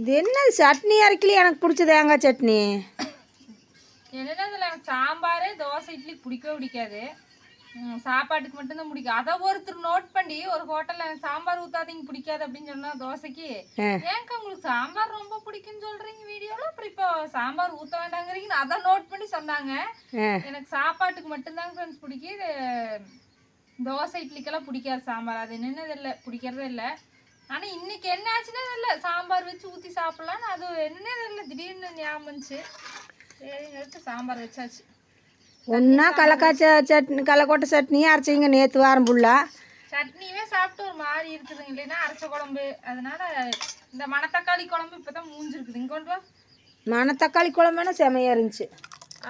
இது என்ன சட்னி அரைக்கலையே? எனக்கு பிடிச்ச தேங்காய் சட்னி. என்னன்னா இதில் எனக்கு சாம்பார் தோசை இட்லி பிடிக்கவே பிடிக்காது. சாப்பாட்டுக்கு மட்டும்தான் பிடிக்கும். அதை ஒருத்தர் நோட் பண்ணி ஒரு ஹோட்டலில் எனக்கு சாம்பார் ஊத்தாதீங்க பிடிக்காது அப்படின்னு சொன்னா தோசைக்கு. ஏங்க உங்களுக்கு சாம்பார் ரொம்ப பிடிக்கும்னு சொல்றீங்க வீடியோவில் அப்புறம் இப்போ சாம்பார் ஊற்ற வேண்டாங்கிறீங்கன்னு அதை நோட் பண்ணி சொன்னாங்க. எனக்கு சாப்பாட்டுக்கு மட்டும்தாங்க ஃப்ரெண்ட்ஸ் பிடிக்கும் இது தோசை இட்லிக்கெல்லாம் பிடிக்காது சாம்பார். அது என்னன்னு இல்லை பிடிக்கிறதே இல்லை. ஆனால் இன்னைக்கு என்ன ஆச்சுன்னே இல்லை சாம்பார் வச்சு ஊற்றி சாப்பிட்லான்னு அது என்னன்னே இல்லை திடீர்னு ஞாபகம் வந்துச்சு. சரின்னு சாம்பார் வச்சாச்சு. ஒன்றா கடலக்காய் ச சட்னி கடலக்கொட்டை சட்னியும் அரைச்சிங்க நேற்று வாரம் ஃபுல்லா சட்னியுமே சாப்பிட்டு ஒரு மாதிரி இருக்குதுங்க இல்லைன்னா அரைச்ச குழம்பு. அதனால இந்த மணத்தக்காளி குழம்பு இப்போ தான் மூஞ்சிருக்குது. இங்கே கொண்டு வா. மணத்தக்காளி குழம்புனா செமையாக இருந்துச்சு.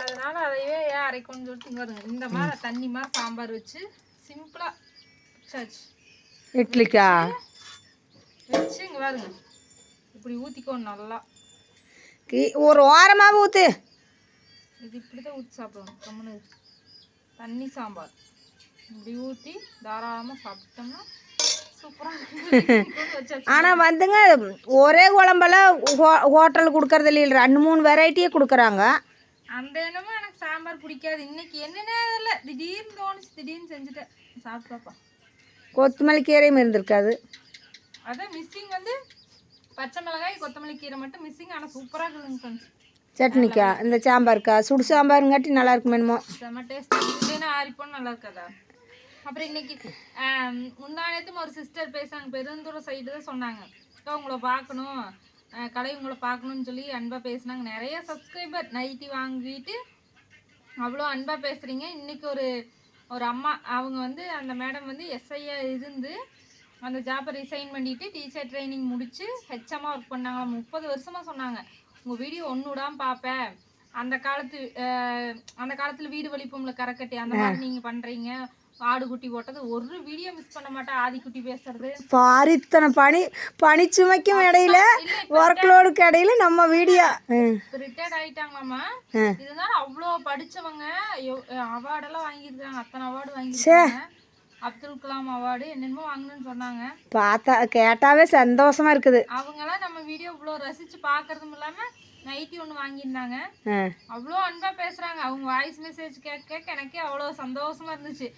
அதனால அதையே ஏன் அரைக்கணும்னு சொல்லிட்டு இங்கே வருங்க. இந்த மாதிரி தண்ணி மாதிரி சாம்பார் வச்சு சிம்பிளாக வச்சாச்சு. இட்லிக்கா? இங்கே பாருங்க. இப்படி ஊற்றிக்கோணும் நல்லா. ஒரு ஓரமாக ஊற்று இது இப்படி தான் ஊற்றி சாப்பிடணும். கம்முனு. தண்ணி சாம்பார். இப்படி ஊற்றி தாராளமாக சாப்பிட்டோம்னா ஆனால் வந்துங்க ஒரே குழம்பெல்லாம் ஹோ ஹோட்டலில் கொடுக்கறது இல்லை ரெண்டு மூணு வெரைட்டியே கொடுக்குறாங்க. அந்த என்னமோ எனக்கு சாம்பார் பிடிக்காது. இன்னைக்கு என்னன்னே இல்லை திடீர்னு தோணுச்சு. திடீர்னு செஞ்சுட்டேன். சாப்பிட்டாப்பா கொத்தமல்லி கீரையும் இருந்திருக்காது. அதான் மிஸ்ஸிங் வந்து பச்சை மிளகாய் கொத்தமல்லி கீரை மட்டும் மிஸ்ஸிங் ஆனால் சூப்பராக இருக்குதுங்க ஃப்ரெண்ட்ஸ் சட்னிக்கா இந்த சாம்பாருக்கா? சுடு சாம்பாருங்காட்டி நல்லா இருக்கும் என்னமோ. செம்ம டேஸ்ட் இல்லைன்னா நல்லா இருக்காதா? அப்புறம் இன்னைக்கு ஆம், முந்தா நேரத்தும் ஒரு சிஸ்டர் பேசுனாங்க. பெருந்தூரம் சைடு தான் சொன்னாங்க. உங்களை பார்க்கணும். கலை உங்களை பார்க்கணும்னு சொல்லி அன்பாக பேசுனாங்க. நிறைய சப்ஸ்கிரைபர் நைட்டி வாங்கிட்டு அவ்வளோ அன்பாக பேசுகிறீங்க இன்னைக்கு ஒரு ஒரு அம்மா அவங்க வந்து அந்த மேடம் வந்து எஸ்ஐயா இருந்து அந்த ஜாப்பை ரிசைன் பண்ணிட்டு டீச்சர் ட்ரைனிங் முடிச்சு ஹெச்எம்மாக ஒர்க் பண்ணாங்களா முப்பது வருஷமாக சொன்னாங்க. உங்கள் வீடியோ ஒன்று விடாம பார்ப்பேன் அந்த காலத்து அந்த காலத்தில் வீடு வலிப்போம்ல கரக்கட்டி. அந்த மாதிரி நீங்கள் பண்ணுறீங்க ஆடு குட்டி போட்டது. ஒரு வீடியோ மிஸ் பண்ண மாட்டேன் ஆதிக்குட்டி பேசுறது. பாரு இத்தனை பனி பனிச்சுமைக்கும் இடையில ஒர்க் லோடுக்கு இடையில நம்ம வீடியோ ரிட்டையர்ட் ஆயிட்டாங்களாமா? ஆ. இருந்தாலும் அவ்வளோ படிச்சவங்க. அவார்டெல்லாம் வாங்கியிருக்காங்க. அத்தனை அவார்டு வாங்கியிருக்காங்க. அப்துல் கலாம் அவார்டு என்னென்னமோ வாங்கணும்னு சொன்னாங்க. பார்த்தா கேட்டாவே சந்தோஷமா இருக்குது. அவங்கெல்லாம் நம்ம வீடியோ இவ்வளோ ரசிச்சு பார்க்கறதும் இல்லாமல் நைட்டி ஒன்று வாங்கியிருந்தாங்க. அவ்வளோ அன்பா பேசுறாங்க. அவங்க வாய்ஸ் மெசேஜ் கேட்க கேட்க எனக்கே அவ்வளோ சந்தோஷமா இருந்துச்சு.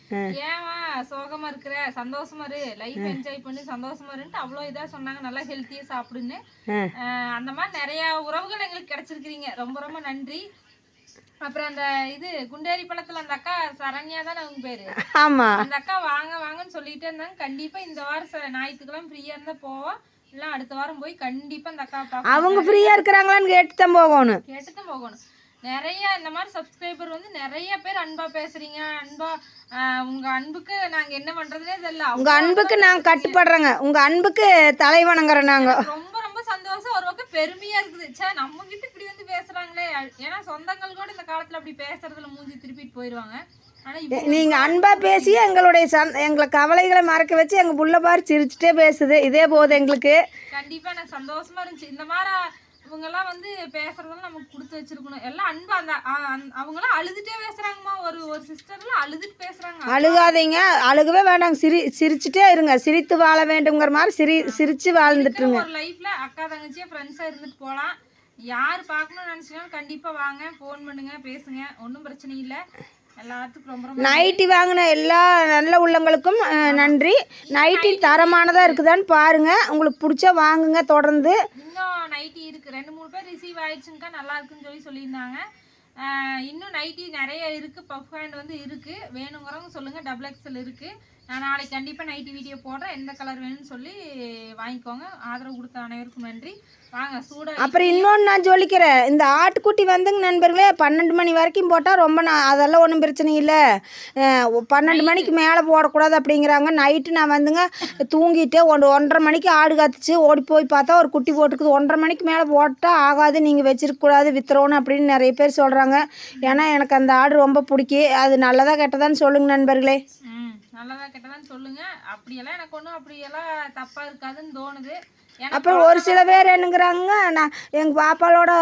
ஏமா சோகமா இருக்கிற? சந்தோஷமா இரு. லைஃப் என்ஜாய் பண்ணி சந்தோஷமா இருன்ட்டு அவ்வளோ இதாக சொன்னாங்க. நல்லா ஹெல்த்தியா சாப்பிடுன்னு. அந்த மாதிரி நிறைய உறவுகள் எங்களுக்கு கிடைச்சிருக்கிறீங்க. ரொம்ப ரொம்ப நன்றி. அப்புறம் அந்த இது குண்டேரி பழத்துல அந்த அக்கா சரண்யா தானே அவங்க பேரு? ஆமா. அந்த அக்கா வாங்க வாங்கன்னு சொல்லிட்டே இருந்தாங்க. கண்டிப்பா இந்த வாரம் ச- ஞாயிற்றுக்கிழமை ஃப்ரீயா இருந்தா போவோம் இல்லை அடுத்த வாரம் போய் கண்டிப்பா அந்த அக்கா அவங்க ஃப்ரீயா இருக்கிறாங்களான்னு கேட்டு தான் போகணும். கேட்டுதான் போகணும். நிறைய இந்த மாதிரி சப்ஸ்கிரைபர் வந்து நிறைய பேர் அன்பா பேசுறீங்க. அன்பா உங்க அன்புக்கு நாங்க என்ன பண்றதுனே தெரியல. உங்க அன்புக்கு நாங்க கட்டுப்படுறோங்க. உங்க அன்புக்கு தலை வணங்குறோம் நாங்க ரொம்ப ரொம்ப சந்தோஷம். ஒரு பக்கம் பெருமையா இருக்குது. ச்சே நம்ம கிட்ட பேசுறாங்களே. ஏன்னா சொந்தங்கள் கூட இந்த காலத்துல அப்படி பேசுறதுல மூஞ்சி திருப்பிட்டு போயிருவாங்க. ஆனா இப்போ நீங்க அன்பா பேசி எங்களுடைய சந் எங்களை கவலைகளை மறக்க வச்சு எங்க புள்ள பாரு சிரிச்சுட்டே பேசுது. இதே போதும் எங்களுக்கு. கண்டிப்பா எனக்கு சந்தோஷமா இருந்துச்சு. இந்த மாதிரி இவங்கெல்லாம் வந்து பேசுறதெல்லாம் நமக்கு கொடுத்து வச்சிருக்கணும். எல்லாம் அன்பா அந்த அ- அந்த- அவங்கெல்லாம் அழுதுட்டே பேசுறாங்கம்மா. ஒரு ஒரு சிஸ்டர்லாம் அழுதுட்டு பேசுறாங்க. அழுகாதீங்க. அழுகவே வேண்டாங்க சிரி சிரிச்சுட்டே இருங்க. சிரித்து வாழ வேண்டுங்கிற மாதிரி சிரி சிரிச்சு வாழ்ந்துட்டுருங்க. ஒரு லைஃப்ல அக்கா தங்கச்சியா ஃப்ரெண்ட்ஸா இருந்துட்டு போலாம். யார் பார்க்கணும்னு நினைச்சாலும் கண்டிப்பா வாங்க. ஃபோன் பண்ணுங்க பேசுங்க. ஒன்றும் பிரச்சனை இல்லை. எல்லாத்துக்கும் ரொம்ப ரொம்ப நைட்டி வாங்கின எல்லா நல்ல உள்ளங்களுக்கும் அஹ், நன்றி. நைட்டி தரமானதாக இருக்குதான்னு பாருங்க. உங்களுக்கு பிடிச்சா வாங்குங்க தொடர்ந்து. இன்னும் நைட்டி இருக்கு. ரெண்டு மூணு பேர் ரிசீவ் ஆயிடுச்சுங்கக்கா நல்லா இருக்குன்னு சொல்லி சொல்லியிருந்தாங்க. ஆஹ் இன்னும் நைட்டி நிறைய இருக்கு. பஃப் ஹேண்ட் வந்து இருக்கு. வேணுங்கிறவங்க சொல்லுங்க. டபுள் எக்ஸல் இருக்கு. நான் நாளைக்கு கண்டிப்பா நைட்டி வீடியோ போடுறேன். எந்த கலர் வேணும்னு சொல்லி வாங்கிக்கோங்க. ஆதரவு கொடுத்த அனைவருக்கும் நன்றி. வாங்க சூடா அப்புறம் இன்னொன்று நான் சொல்லிக்கிறேன் இந்த ஆட்டுக்குட்டி வந்துங்க நண்பர்களே பன்னெண்டு மணி வரைக்கும் போட்டால் ரொம்ப நா அதெல்லாம் ஒன்றும் பிரச்சனை இல்லை. பன்னெண்டு மணிக்கு மேலே போடக்கூடாது அப்படிங்கிறாங்க. நைட்டு நான் வந்துங்க தூங்கிட்டு ஒன்று ஒன்றரை மணிக்கு ஆடு கத்துச்சு. ஓடி போய் பார்த்தா ஒரு குட்டி போட்டுக்குது. ஒன்றரை மணிக்கு மேலே போட்டால் ஆகாது. நீங்கள் வச்சிருக்கக்கூடாது. வித்துறோன்னு அப்படின்னு நிறைய பேர் சொல்கிறாங்க ஏன்னா எனக்கு அந்த ஆடு ரொம்ப பிடிக்கும் அது நல்லதா கெட்டதான்னு சொல்லுங்க நண்பர்களே. நல்லதா கெட்டதான்னு சொல்லுங்க. அப்படியெல்லாம் எனக்கு ஒன்றும் அப்படியெல்லாம் தப்பா இருக்காதுன்னு தோணுது. அப்புறம் ஒரு சில பேர் என்னங்கிறாங்க நான் எங்கள் பாப்பாவோட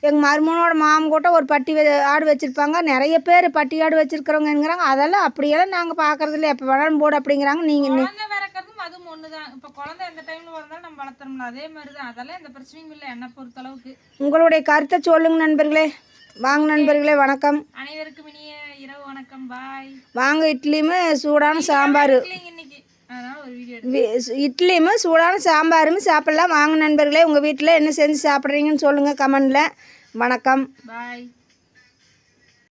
எங்கள் மருமனோட மாமன் கூட ஒரு பட்டி வெ- ஆடு வச்சுருப்பாங்க. நிறைய பேர் பட்டி ஆடு வச்சுருக்கிறவங்கிறாங்க அதெல்லாம் அப்படியெல்லாம் நாங்கள் பார்க்குறதில்ல எப்போ வேணாலும் போடு அப்படிங்கிறாங்க. நீங்கள் அதுவும் ஒண்ணுதான். இப்ப குழந்தை எந்த டைம்ல பிறந்தாலும் நம்ம வளர்த்துறோம்ல. அதே மாதிரிதான். அதெல்லாம் எந்த பிரச்சனையும் இல்லை. என்னை பொறுத்த அளவுக்கு உங்களுடைய கருத்தை சொல்லுங்க நண்பர்களே. வாங்க நண்பர்களே வணக்கம். அனைவருக்கும் இனிய இரவு வணக்கம் பாய். வாங்க இட்லியுமே சூடான சாம்பார். இட்லியும் சூடான சாம்பாரும் சாப்பிட்லாம். வாங்க நண்பர்களே உங்கள் வீட்டில் என்ன செஞ்சு சாப்பிட்றீங்கன்னு சொல்லுங்கள் கமெண்டில். வணக்கம். பாய்.